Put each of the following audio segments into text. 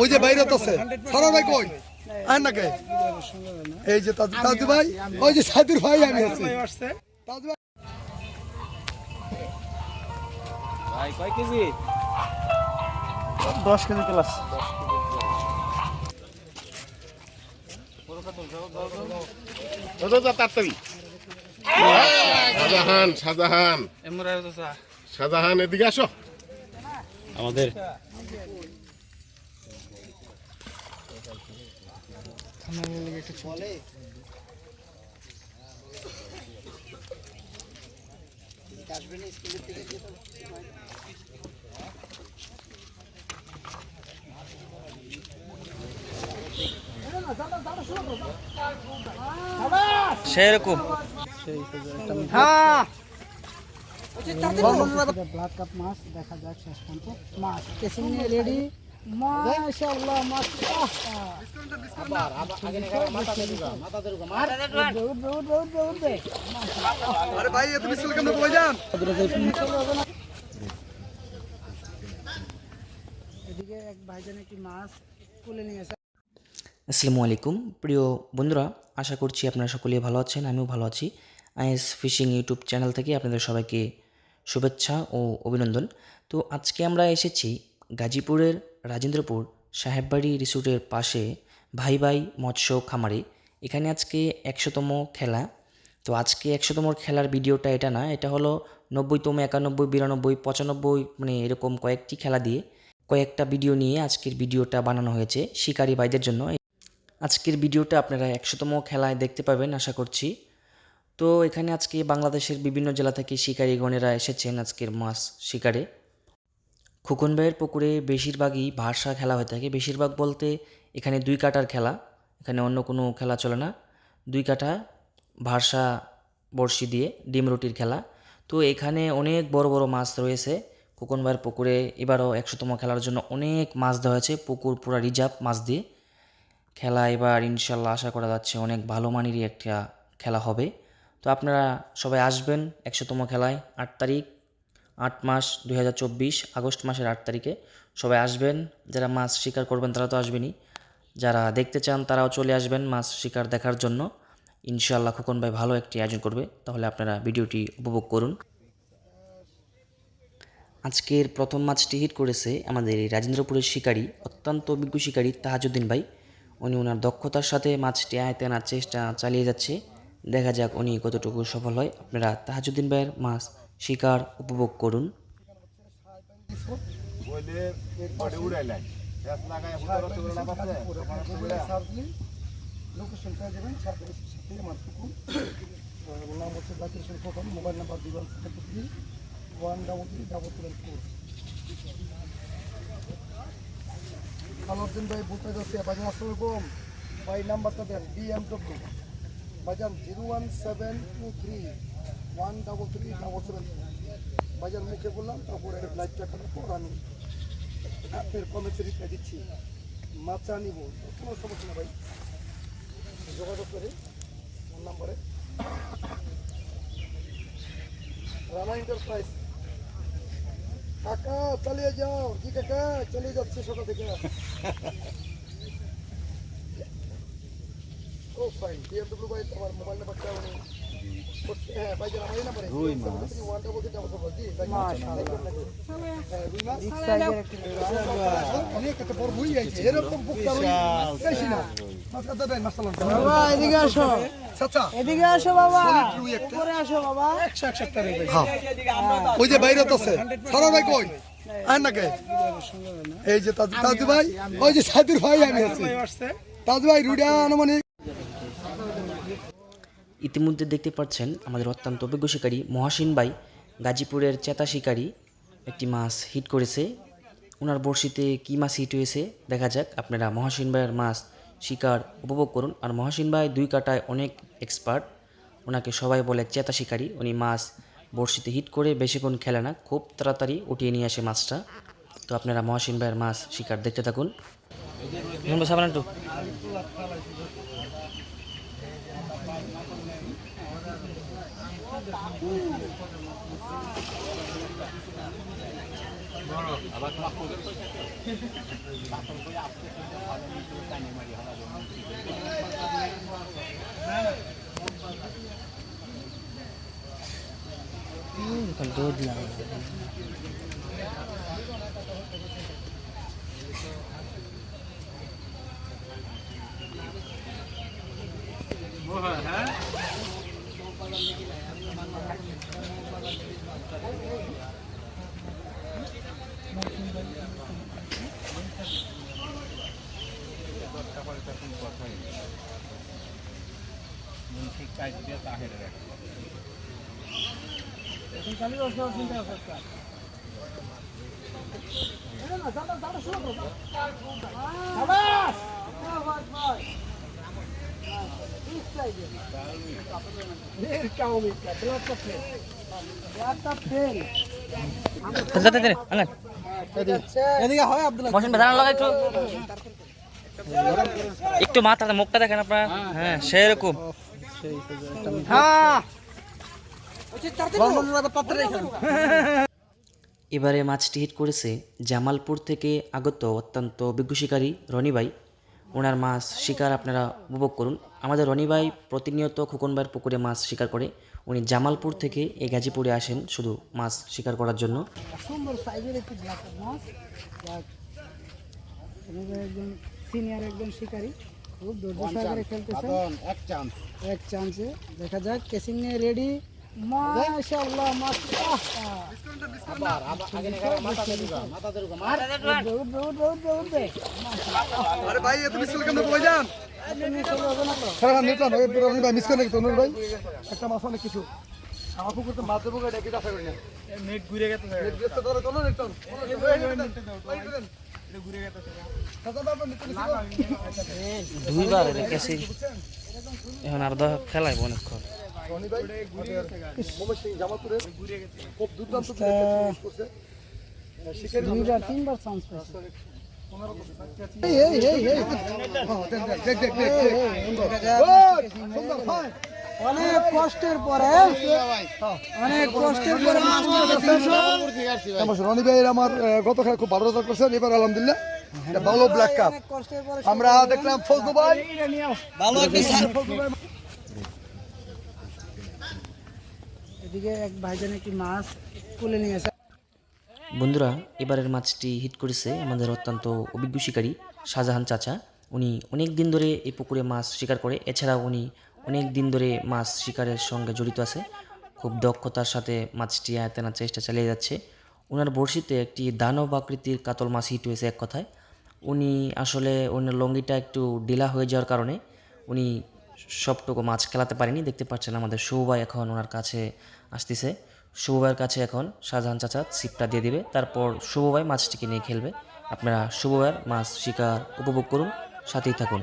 ওই যে বাইরে আছে সারা ভাই কই আর না এই যে তাজু ভাই ওই যে সাদুর ভাই আমি আছি ভাই, কয় কেজি? দশ কেজি প্লাস। শাহজাহান শাহজাহান। শাহজাহান এদিকে আসো। আমাদের সেরকম হ্যাঁ ব্লাড কাপ মাছ দেখা যাক শেষ পর্যন্ত মাছ কেসিং নিয়ে রেডি মাশাআল্লাহ মাছ উঠবে উঠবে উঠবে উঠবে উঠবে আরে ভাই এত বিশাল কেমন কই যান এদিকে এক ভাইজান একটি মাছ তুলে নিয়েছে আসসালামু আলাইকুম প্রিয় বন্ধুরা, আশা করছি আপনারা সকলেই ভালো আছেন, আমিও ভালো আছি। আইএস ফিশিং ইউটিউব চ্যানেল থেকে আপনাদের সবাইকে শুভেচ্ছা ও অভিনন্দন। তো আজকে আমরা এসেছি গাজীপুরের রাজেন্দ্রপুর সাহেববাড়ি রিসোর্টের পাশে ভাই ভাই মৎস্য খামারে। এখানে আজকে একশোতম খেলা। তো আজকে একশোতম খেলার ভিডিওটা এটা না, এটা হলো নব্বইতম, একানব্বই, বিরানব্বই, পঁচানব্বই মানে এরকম কয়েকটি খেলা দিয়ে কয়েকটা ভিডিও নিয়ে আজকের ভিডিওটা বানানো হয়েছে শিকারী ভাইদের জন্য। আজকের ভিডিওটা আপনারা একশোতম খেলায় দেখতে পাবেন, আশা করছি। তো এখানে আজকে বাংলাদেশের বিভিন্ন জেলা থেকে শিকারীগণেরা এসেছেন আজকের মাছ শিকারে। খোকন ভাইয়ের পুকুরে বেশিরভাগই ভাষা খেলা হয়ে থাকে। বেশিরভাগ বলতে এখানে দুই কাটার খেলা, এখানে অন্য কোনো খেলা চলে না। দুই কাঠা ভাষা বড়শি দিয়ে ডিম রুটির খেলা। তো এখানে অনেক বড় বড় মাছ রয়েছে। খোকন ভাইয়ের পুকুরে এবারও একশোতম খেলার জন্য অনেক মাছ দেওয়া হয়েছে। পুকুর পুরা রিজার্ভ মাছ দিয়ে। খেলা এবার ইনশাল্লাহ আশা করা যাচ্ছে অনেক ভালো মানেরই একটা খেলা হবে। তো আপনারা সবাই আসবেন একশোতম খেলায় আট তারিখ, আট মাস দু হাজার চব্বিশ, আগস্ট মাসের আট তারিখে। সবাই আসবেন, যারা মাছ শিকার করবেন তারা তো আসবেনই। যারা দেখতে চান তারাও চলে আসবেন মাছ শিকার দেখার জন্য। ইনশাআল্লাহ খোকন ভাই ভালো একটি আয়োজন করবে, তাহলে আপনারা ভিডিওটি উপভোগ করুন। আজকের প্রথম মাছটি হিট করেছে আমাদের রাজেন্দ্রপুরের শিকারী, অত্যন্ত অভিজ্ঞ শিকারী তাহাজুদ্দিন ভাই। উনি ওনার দক্ষতার সাথে মাছটি আয়তে আনার চেষ্টা চালিয়ে যাচ্ছে। দেখা যাক উনি কতটুকু সফল হয়। আপনারা তাহাজুদ্দিন ভাইয়ের মাছ শিকার উপভোগ করুন। মোবাইল নাম্বার দিবেন one double three, double four. Alauddin ভাই বলতে যাচ্ছে বাজার আসসালামাইকুম ভাই, নাম্বারটা দেন বিএমডব্লিউ বাজার zero one seven two three one double three double seven বাজার মুখে বললাম, তারপরে লাইভটা করার পর আমি আপনার কমেন্টে রিপ্লাই দিচ্ছি। মাচা নিব, কোনো সমস্যা না ভাই। যোগাযোগ করে, ফোন নম্বরে। রানা এন্টারপ্রাইজ কাকা, চালিয়ে যাও। জি কাকা চালিয়ে যাচ্ছে সকাল থেকে। ওই যে বাইরে আছে। সারা ভাই কই? আর না কে? এই যে তাজু তাজু ভাই ওই যে সাদুর ভাই আমি আছি তাজু ভাই রুডা আনুমানিক ইতিমধ্যে দেখতে পাচ্ছেন আমাদের অত্যন্ত অভিজ্ঞ শিকারী মহাসিন ভাই গাজীপুরের চেতা শিকারী একটি মাছ হিট করেছে। ওনার বড়শিতে কী মাছ হিট হয়েছে দেখা যাক। আপনারা মহাসিন ভাইয়ের মাছ শিকার উপভোগ করুন। আর মহাসিন ভাই দুই কাটায় অনেক এক্সপার্ট ওনাকে সবাই বলে চেতা শিকারী। উনি মাছ বড়শিতে হিট করে বেশিক্ষণ খেলে না খুব তাড়াতাড়ি উঠিয়ে নিয়ে আসে মাছটা। তো আপনারা মহাসিন ভাইয়ের মাছ শিকার দেখতে থাকুন। দুধ লাগে এদিকে হয় আব্দুল্লাহ মহাসিন ভাই দাঁড়ান লাগা একটু। একটু মাথা মুখটা দেখেন আপনার। হ্যাঁ সেরকম। হ্যাঁ। এবারে মাছটি হিট করেছে জামালপুর থেকে আগত অত্যন্ত অভিজ্ঞ শিকারী রনি ভাই। ওনার মাছ শিকার আপনারা উপভোগ করুন। আমাদের রনি ভাই প্রতিনিয়ত খোকন ভাইয়ের পুকুরে মাছ শিকার করে। উনি জামালপুর থেকে এই গাজীপুরে আসেন শুধু মাছ শিকার করার জন্য। সুন্দর সাইজের একটি মাছ। একজন সিনিয়র একজন শিকারী। খুব ধৈর্য সহকারে খেলতেছে এক চান্স এক চান্সে দেখা যাক কেসিং নিয়ে রেডি হ্যাঁ হ্যাঁ একটা মাছ অনেক কিছু আমার পুকুরতে মাছ দেবো এটা আশা করি না নেট ঘুরে গেছে নেট গেছে ধরে চলো নেট টান ঘুরে গেছে দুইবার রেখেছি এখন আর দশ খেলাইব অনেকক্ষণ রনি ভাই মোহাম্মদ সিং জামালপুরে খুব দুর্দান্ত করছে। দুইবার তিনবার চান্স পেয়েছে। হ্যাঁ, অনেক কষ্টের পরে অনেক কষ্টের পরে রনি ভাই আমার গত খেলা খুব ভালো রেজাল্ট করছেন এবার আলহামদুলিল্লাহ এটা ভালো ব্ল্যাক কাপ আমরা দেখলাম ফজলু ভাই। এদিকে এক ভাইজান একটি মাছ তুলে বন্ধুরা, এবারের মাছটি হিট করেছে আমাদের অত্যন্ত অভিজ্ঞ শিকারী শাহজাহান চাচা। উনি অনেক দিন ধরে এই পুকুরে মাছ শিকার করে এছাড়া উনি অনেক দিন ধরে মাছ শিকারের সঙ্গে জড়িত আছে। খুব দক্ষতার সাথে মাছটি আয়তানার চেষ্টা চালিয়ে যাচ্ছে। ওনার বড়শিতে একটি দানব আকৃতির কাতল মাছ হিট হয়েছে এক কথায়। উনি আসলে ওনার লঙ্গিটা একটু ডিলা হয়ে যাওয়ার কারণে উনি সবটুকু মাছ খেলাতে পারিনি। দেখতে পাচ্ছেন আমাদের শুভভাই এখন ওনার কাছে আসতেছে। শুভভাইয়ের কাছে এখন শাহজাহান চাচা ছিপটা দিয়ে দিবে। তারপর শুভভাই মাছটিকে নিয়ে খেলবে। আপনারা শুভভাইয়ের মাছ শিকার উপভোগ করুন, সাথেই থাকুন।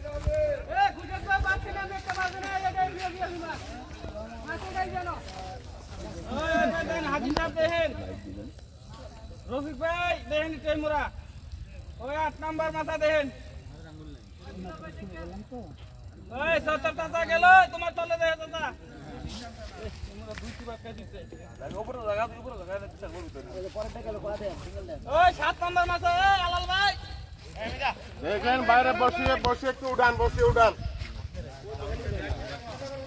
রফিক ভাই দেখেন টেমুরা ওই আট নাম্বার মাথা দেখেন সত্তর গেল তোমার তলে দেখে দেখেন বাইরে বসিয়ে বসে একটু উড়ান বসিয়ে উড়ান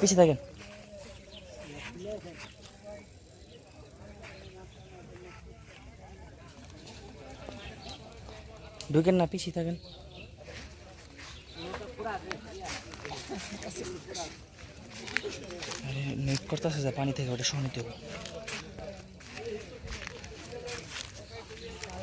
পিছিয়ে থাকেন। ঢুকেন না পিছিয়ে থাকেন। নেট করতেছে যা পানি থেকে ওটা সহনিতে হবে।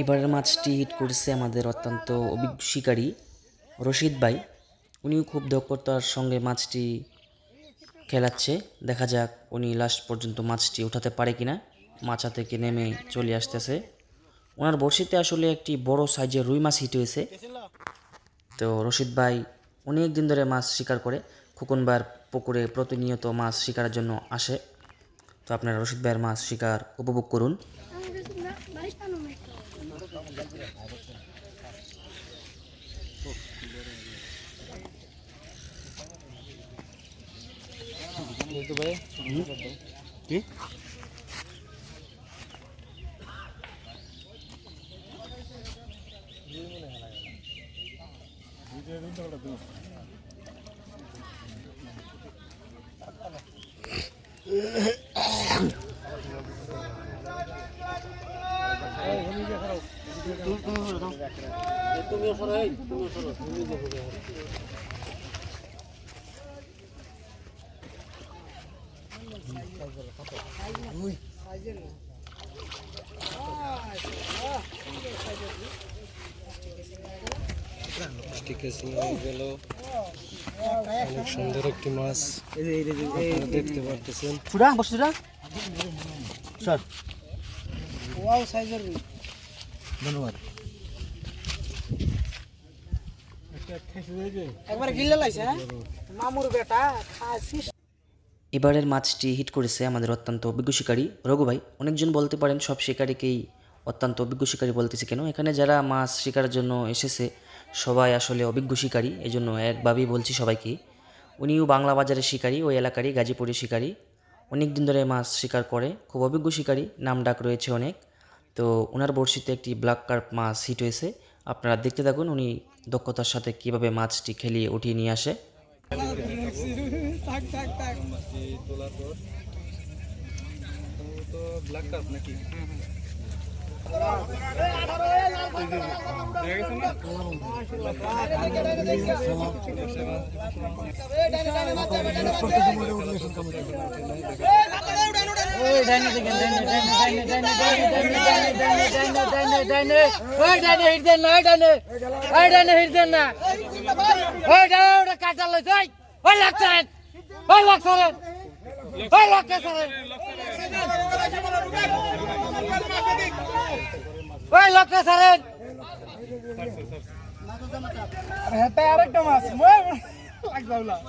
এবারের মাছটি হিট করেছে আমাদের অত্যন্ত অভিজ্ঞ শিকারী রশিদ ভাই। উনিও খুব দক্ষতার সঙ্গে মাছটি খেলাচ্ছে। দেখা যাক উনি লাস্ট পর্যন্ত মাছটি উঠাতে পারে কিনা। মাছা থেকে নেমে চলে আসতেছে। ওনার বড়শিতে আসলে একটি বড় সাইজের রুই মাছ হিট হয়েছে। তো রশিদ ভাই অনেক দিন ধরে মাছ শিকার করে। খোকনবার পুকুরে প্রতিনিয়ত মাছ শিকারের জন্য আসে। তো আপনারা রশিদ ভাইয়ের মাছ শিকার উপভোগ করুন। কি Yeah. তুমিও সরো তুমিও সরো তুমি অনেক সুন্দর একটি মাছ দেখতে পারতেছেন চূড়া বসে চূড়া সর ওয়াও সাইজের ধন্যবাদ। একবার গিলে লাইছে হ্যাঁ? মামুর বেটা খাসিস। এবারের মাছটি হিট করেছে আমাদের অত্যন্ত অভিজ্ঞ শিকারী। রঘু ভাই অনেকজন বলতে পারেন সব শিকারীকেই অত্যন্ত অভিজ্ঞ শিকারী বলতেছে কেন? এখানে যারা মাছ শিকারের জন্য এসেছে সবাই আসলে অভিজ্ঞ শিকারী। এই জন্য একভাবেই বলছি সবাইকে উনিও বাংলা বাজারের শিকারী ওই এলাকারই গাজীপুরের শিকারী। অনেক দিন ধরে মাছ শিকার করে খুব অভিজ্ঞ শিকারী নাম ডাক রয়েছে অনেক। তো ওনার বড়শিতে একটি ব্ল্যাক কার্প মাছ হিট হয়েছে। আপনারা দেখতে থাকুন উনি দক্ষতার সাথে কীভাবে মাছটি খেলিয়ে উঠিয়ে নিয়ে আসে। ওই ডাইনে দেখেন ডাইনে ডাইনে ডাইনে ডাইনে ডাইনে ডাইনে ডাইনে ওই ডাইনে হিট দেন না ওই ডাইনে ওই ডাইনে হিট দেন আরেকটা মাছ লাগছে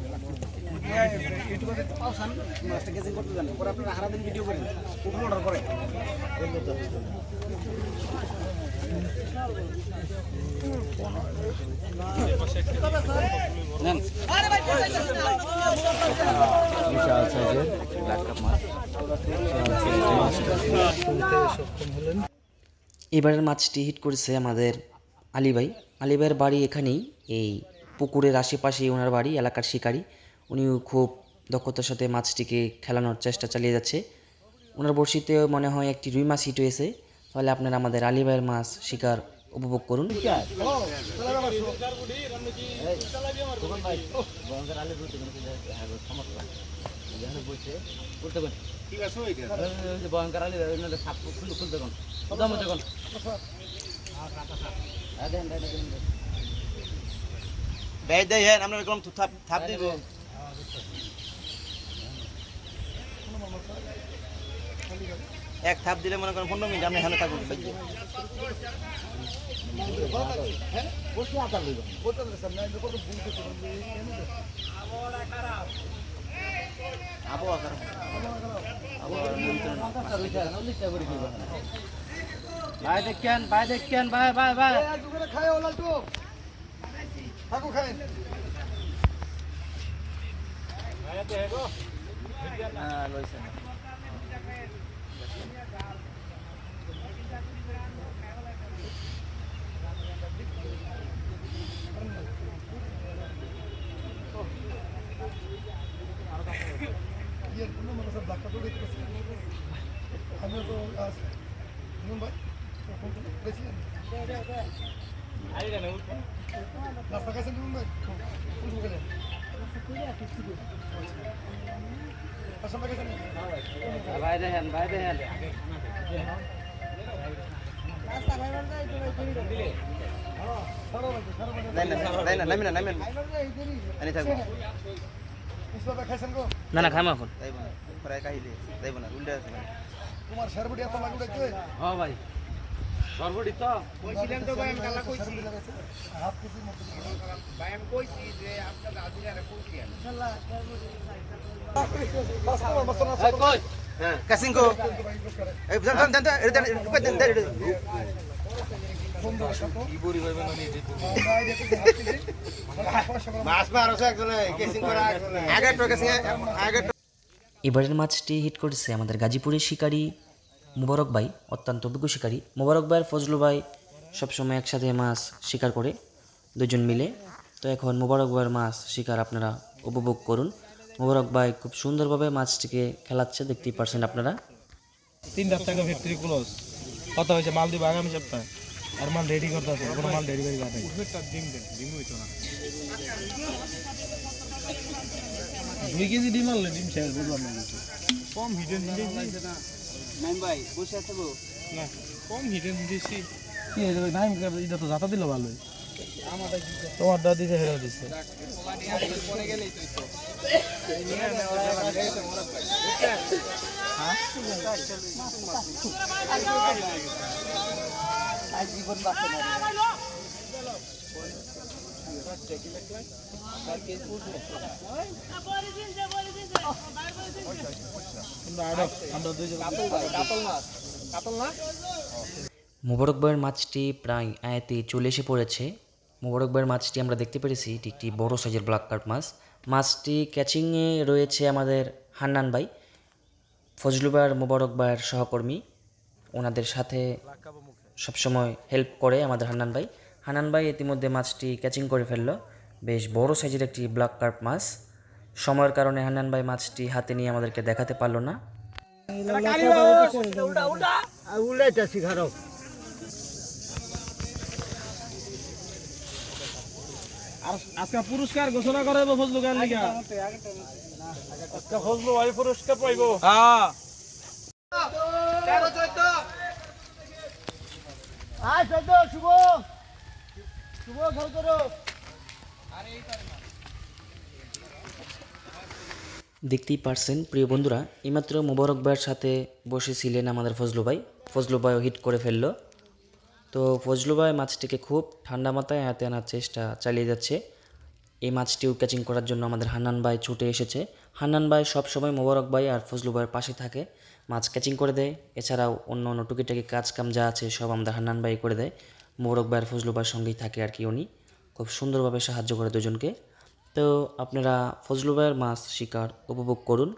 এবারের মাছটি হিট করেছে আমাদের আলিভাই আলিভাইয়ের বাড়ি এখানেই, এই পুকুরের আশেপাশেই ওনার বাড়ি, এলাকার শিকারী। উনিও খুব দক্ষতার সাথে মাছটিকে খেলানোর চেষ্টা চালিয়ে যাচ্ছে। ওনার বড়শিতে মনে হয় একটি রুই মাছ হিট হয়েছে। তাহলে আপনারা আমাদের আলিভাইয়ের মাছ শিকার উপভোগ করুন। আলী আমরা থাপ দিব। এক থাপ দিলে মনে করেন পনেরো মিনিট আপনি এখানে থাকুন আবহাওয়া খারাপ ভাই দেখেন ভাই দেখেন ভাই ভাই ভাই। খায় ওলা তো। থাকো খায় ইয়ে কোনো মানে সব ডাক্তার তো দেখতেছি আমিও তো মুম্বাই বেশি নাস্তা খাইছেন মুম্বাই? দেখেন ভাই দেখেন না না খামা এখন। তোমার শেরবুটি এত লাগু দেখতে ভাই। সর্বটি তো। কইছিলেন তো ভাই আমি কালা কইছি। হাত কিছু মতো এই কই কাসিং কো এই জান জান জান এটা জান এটা দেন দেন মাছ মারছে একজনে কেসিং করা আগে তো কেসিং আগে এবারের মাছটি হিট করেছে আমাদের গাজীপুরের শিকারী মুবারক ভাই অত্যন্ত অভিজ্ঞ শিকারী। মুবারক ভাই আর ফজলু ভাই সবসময় একসাথে মাছ শিকার করে দুজন মিলে। তো এখন মুবারক ভাইয়ের মাছ শিকার আপনারা উপভোগ করুন। মুবারক ভাই খুব সুন্দরভাবে মাছটিকে খেলাচ্ছে দেখতেই পারছেন আপনারা। তিন টাকা ফ্যাক্টরি ক্লোজ কথা হয়েছে? মাল দিব আগামী সপ্তাহে? আর মাল রেডি করতে আছে কোনো মাল ডেলিভারি করে দুই কেজি ডিম আনলে ডিম শেষ বুঝলাম না কম হিডেন দিয়েছি। নাইম ভাই বসে আছে গো। না কম হিডেন দিয়েছি। কি হয়েছে ভাই? নাইম এটা তো যাতা দিল ভালোই। তোমার দা দিছে হেরা দিছে মোবারক ভাইয়ের মাছটি প্রায় আয়াতে চলে এসে পড়েছে। মোবারক ভাইয়ের মাছটি আমরা দেখতে পেরেছি এটি একটি বড় সাইজের ব্ল্যাক কার্প মাছ মাছটি ক্যাচিংয়ে রয়েছে আমাদের হান্নান ভাই ফজলুবার মোবারক ভাইয়ের সহকর্মী ওনাদের সাথে সবসময় হেল্প করে আমাদের হান্নান ভাই হান্নান ভাই ইতিমধ্যে মাছটি ক্যাচিং করে ফেলল বেশ বড় সাইজের একটি ব্ল্যাক কার্প মাছ সময়ের কারণে হান্নান ভাই মাছটি হাতে নিয়ে আমাদেরকে দেখাতে পারল না আর আজকে পুরস্কার ঘোষণা করাইবো ফজলু গান লিগা। আজকে ফজলু ভাই পুরস্কার পাইবো। হ্যাঁ। আয় চৈত শুভ। শুভ খেল করো। দেখতেই পারছেন প্রিয় বন্ধুরা এইমাত্র মোবারক ভাইয়ের সাথে বসেছিলেন আমাদের ফজলু ভাই। ফজলু ভাইও হিট করে ফেলল। তো ফজলু ভাই মাছটিকে খুব ঠান্ডা মাথায় হাতে আনার চেষ্টা চালিয়ে যাচ্ছে। এই মাছটিও ক্যাচিং করার জন্য আমাদের হান্নান ভাই ছুটে এসেছে। হান্নান ভাই সবসময় মোবারক ভাই আর ফজলু ভাইয়ের পাশে থাকে। মাছ ক্যাচিং করে দেয়। এছাড়াও অন্য অন্য টুকিটাকি কাজ কাম যা আছে সব আমাদের হান্নান ভাই করে দেয়। মোবারক ভাই আর ফজলু ভাইয়ের সঙ্গেই থাকে আর কি উনি। খুব সুন্দরভাবে সাহায্য করে দুজনকে। তো আপনারা ফজলু ভাইয়ের মাছ শিকার উপভোগ করুন।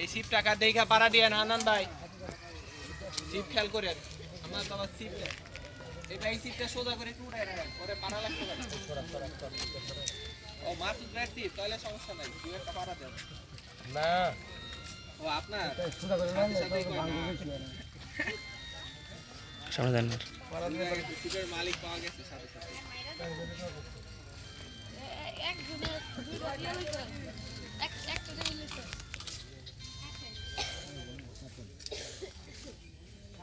এই সিপ টাকা দেখা পাড়া দিয়ে আনন্দ ভাই সিপ খেয়াল করে আমার বাবা সিপ এটা এই সিপটা সোজা করে একটু উড়াই রাখেন পরে পাড়া লাগতে পারে। ও মাছ উঠবে সিপ তাহলে সমস্যা নাই দু একটা পাড়া দেন। না। ও আপনার। সামনে দেন সিপের মালিক পাওয়া গেছে সাথে সাথে। একজনের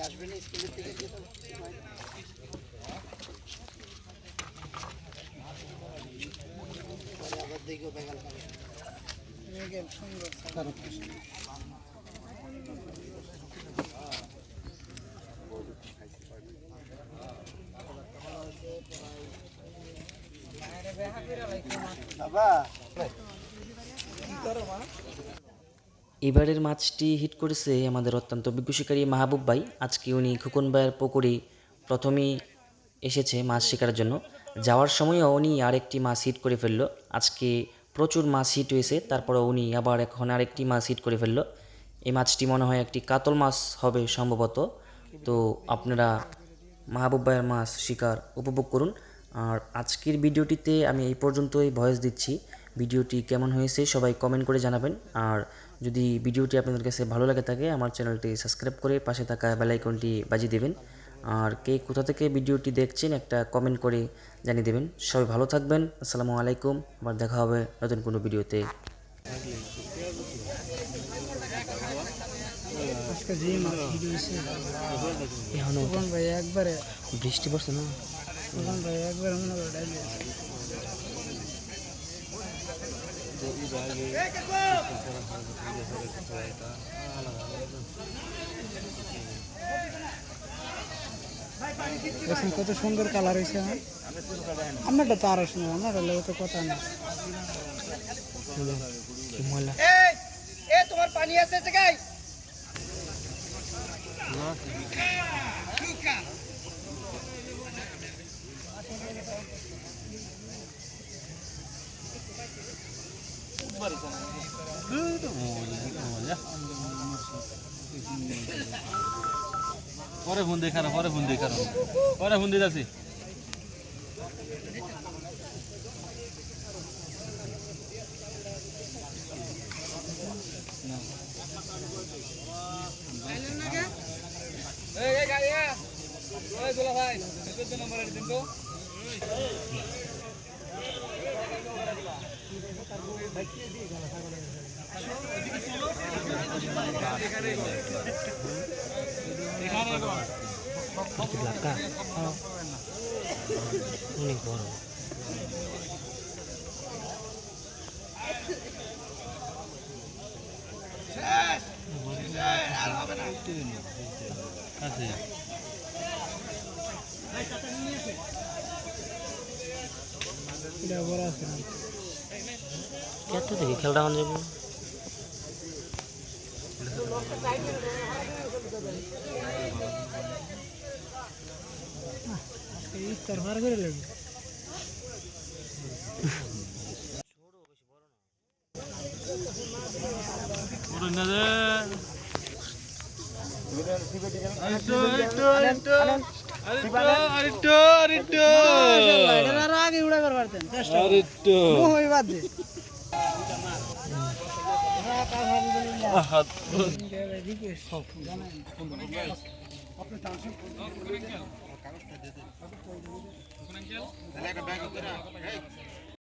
আসবেন স্কুলের থেকে গিয়ে তো পরে আবার দেখো বেগাল পাবে বাবা এবারের মাছটি হিট করেছে আমাদের অত্যন্ত অভিজ্ঞ শিকারী মাহবুব ভাই। আজকে উনি খুকন ভাইয়ের পুকুরে প্রথমেই এসেছে মাছ শিকারের জন্য। যাওয়ার সময়ও উনি আরেকটি মাছ হিট করে ফেলল। আজকে প্রচুর মাছ হিট হয়েছে তারপরে উনি আবার এখন আরেকটি মাছ হিট করে ফেলল। এই মাছটি মনে হয় একটি কাতল মাছ হবে সম্ভবত। তো আপনারা মাহবুব ভাইয়ের মাছ শিকার উপভোগ করুন। আর আজকের ভিডিওটিতে আমি এই পর্যন্তই ভয়েস দিচ্ছি। ভিডিওটি কেমন হয়েছে সবাই কমেন্ট করে জানাবেন। আর যদি ভিডিওটি আপনাদের কাছে ভালো লাগে থাকে, আমার চ্যানেলটি সাবস্ক্রাইব করে পাশে থাকা বেলাইকনটি বাজিয়ে দেবেন। আর কে কোথা থেকে ভিডিওটি দেখছেন, একটা কমেন্ট করে জানিয়ে দেবেন। সবাই ভালো থাকবেন, আসসালামু আলাইকুম, আবার দেখা হবে নতুন কোনো ভিডিওতে। বৃষ্টি পড়ছে না? একবারে দেখছেন কত সুন্দর কালার হয়েছে হ্যাঁ? আমারটা তো আরও সুন্দর আমারটা লেগে তো কথা না তোমার পানি আছে পরে ফোন দেখার পরে ফোন দেখার। পরে ফোন দিতে আছি ভাই নম্বর দিন তো অনেক বড় আছে এটা বড় আছে কত দেখি খেলটা হন যাবে ইফতার ভার করে লাগবে পুরো না দে